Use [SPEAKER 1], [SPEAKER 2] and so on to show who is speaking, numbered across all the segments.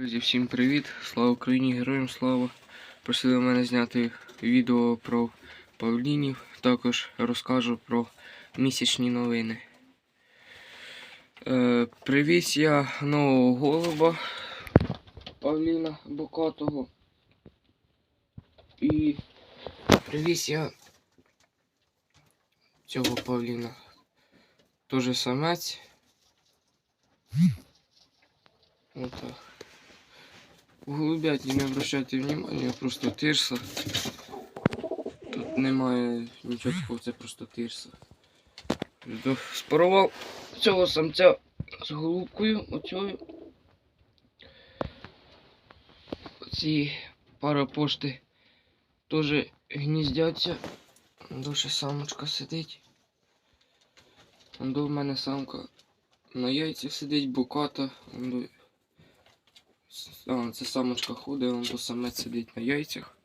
[SPEAKER 1] Друзі, всім привіт! Слава Україні, героям слава! Просили мене зняти відео про павлінів. Також розкажу про місячні новини. Е, привіз я нового голуба Павліна Бокатого. І привіз я цього Павліна. Тоже самець. Отак. У голубятні не обращайте внимання, просто тирса. Тут немає нічого такого, це просто тирса. Спарував цього самця з голубкою оцею. Ці пара пошти теж гніздяться. Дуже самочка сидить. До в мене самка на яйцях сидить, буката. А, це самочка ходить, он до самець сидить на яйцях.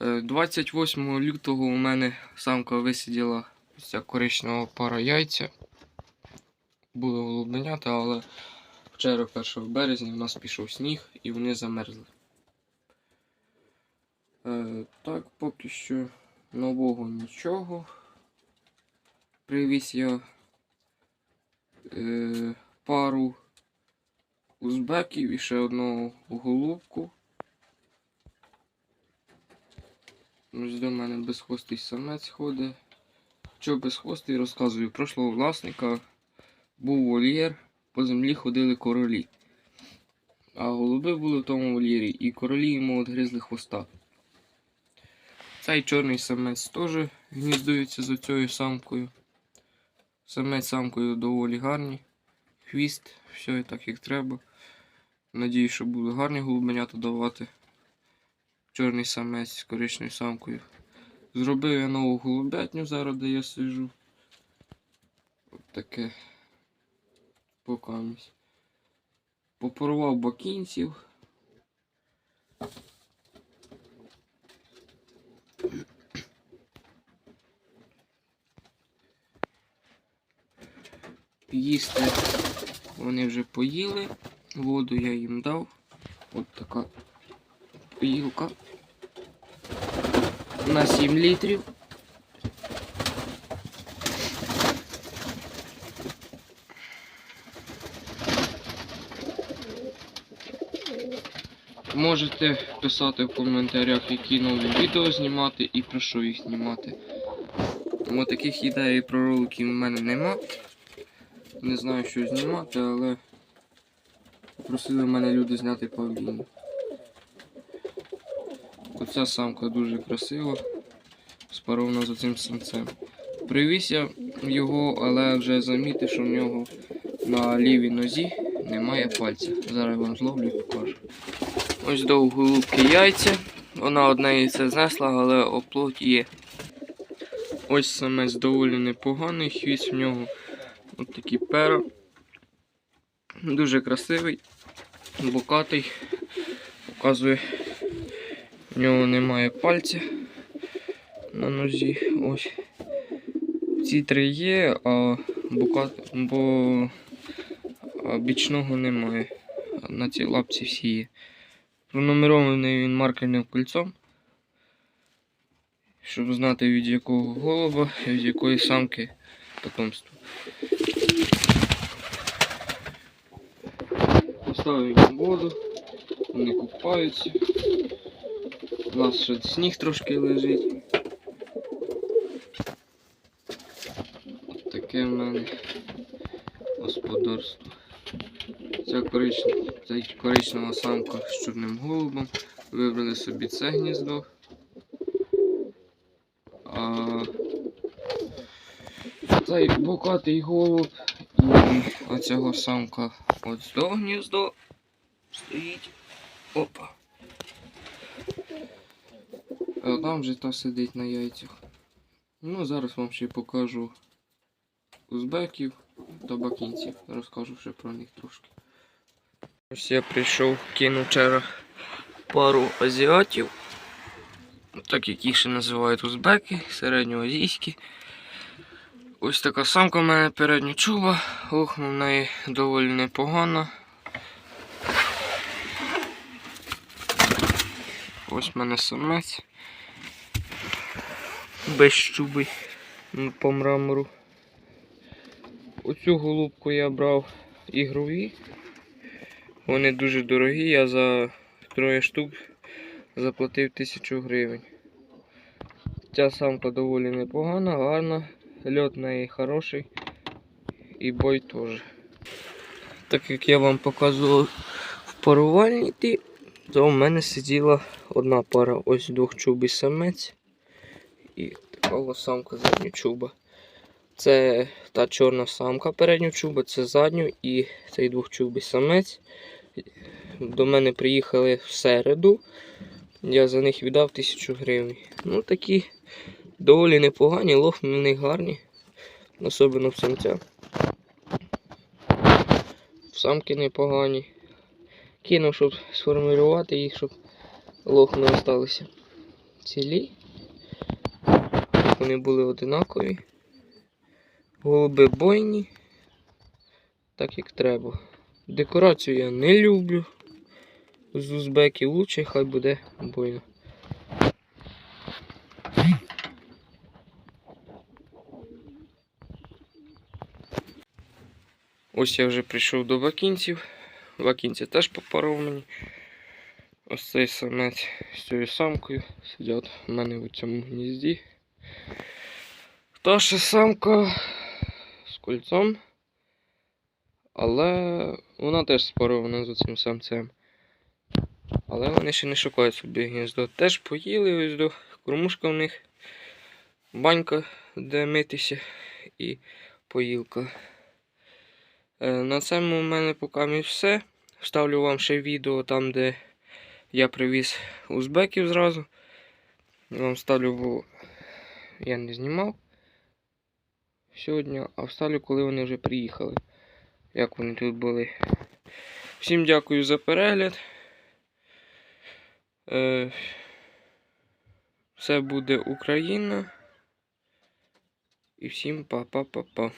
[SPEAKER 1] Е, 28 лютого у мене самка висиділа ця коричнева пара яйця. Були голубенята, але вчора, 1 березня, у нас пішов сніг і вони замерзли. Е, Так, поки що нового нічого. Привіз я е, пару узбеків і ще одну голубку. Ось до мене безхвостий самець ходить. Що безхвостий, розказую. Прошлого власника був вольєр, по землі ходили королі. А голуби були в тому вольєрі, і королі йому відгризли хвоста. Цей чорний самець теж гніздується за цією самкою. Самець самкою доволі гарні. Хвіст, все і так як треба. Надію, що були гарні голубенята давати. Чорний самець з коричною самкою. Зробив я нову голубятню зараз, де я сиджу. От таке покамість. Попорував бакінців. Їсти вони вже поїли. Воду я їм дав. От така поїлка. На 7 літрів. Можете писати в коментарях, які нові відео знімати і про що їх знімати. Тому таких ідей про роликів у мене нема. Не знаю, що знімати, але попросили мене люди зняти павліні. Оця самка дуже красива, спарована за цим самцем. Привіз я його, але вже замітив, що в нього на лівій нозі немає пальця. Зараз вам зловлю і покажу. Ось до голубки яйця. Вона одне яйце знесла, але оплот є. Ось самець доволі непоганий, хвіст в нього Ось такі пера. Дуже красивий, бокатий. Показує, в нього немає пальця на нозі. Ось. Ці три є, а бокат, бо бічного немає. На цій лапці всі є. Пронумерований він маркерним кольцом. Щоб знати від якого голуба і від якої самки потомство. Поставив їм воду, вони купаються. У нас ще сніг трошки лежить. От таке в мене господарство. Ця коричнева, ця коричнева самка з чорним голубом. Вибрали собі це гніздо. А цей бокатий голуб і оцього самка от з того гніздо стоїть. Опа. А там вже та сидить на яйцях. Ну, зараз вам ще покажу узбеків та бакінців. Розкажу ще про них трошки. Ось я прийшов, кинув вчора пару азіатів. Так як їх ще називають узбеки, середньоазійські. Ось така самка в мене передня чуба, лухма в неї доволі непогано. Ось в мене самець без чуби по мрамору. Оцю голубку я брав ігрові. Вони дуже дорогі, я за троє штук заплатив 1000 гривень. Ця самка доволі непогана, гарна льот в неї хороший і бой теж. Так як я вам показував в парувальні, то в мене сиділа одна пара, ось двохчубий самець і така самка задньочуба. Це та чорна самка передньочуба, це задню і цей двохчубий самець. До мене приїхали в середу. Я за них віддав тисячу гривень. Ну такі доволі непогані, лохми в них гарні, особливо в самця. Самки непогані. Кинув, щоб сформулювати їх, щоб лохми залишилися цілі. Вони були одинакові. Голуби бойні, так як треба. Декорацію я не люблю. З узбеків лучше, хай буде бойно. Ось я вже прийшов до вакінців. Вакінці теж попаров мені. Ось цей самець з цією самкою сидять у мене в цьому гнізді. Та ще самка з кольцом. Але вона теж спарована з цим самцем. Але вони ще не шукають собі гніздо. Теж поїли ось до кормушка в них, банька, де митися і поїлка. Е, На цьому в мене поки все. Вставлю вам ще відео там, де я привіз узбеків зразу. Вам ставлю, бо я не знімав сьогодні, а вставлю, коли вони вже приїхали. Як вони тут були. Всім дякую за перегляд. Е, Все буде Україна. І всім па-па-па-па.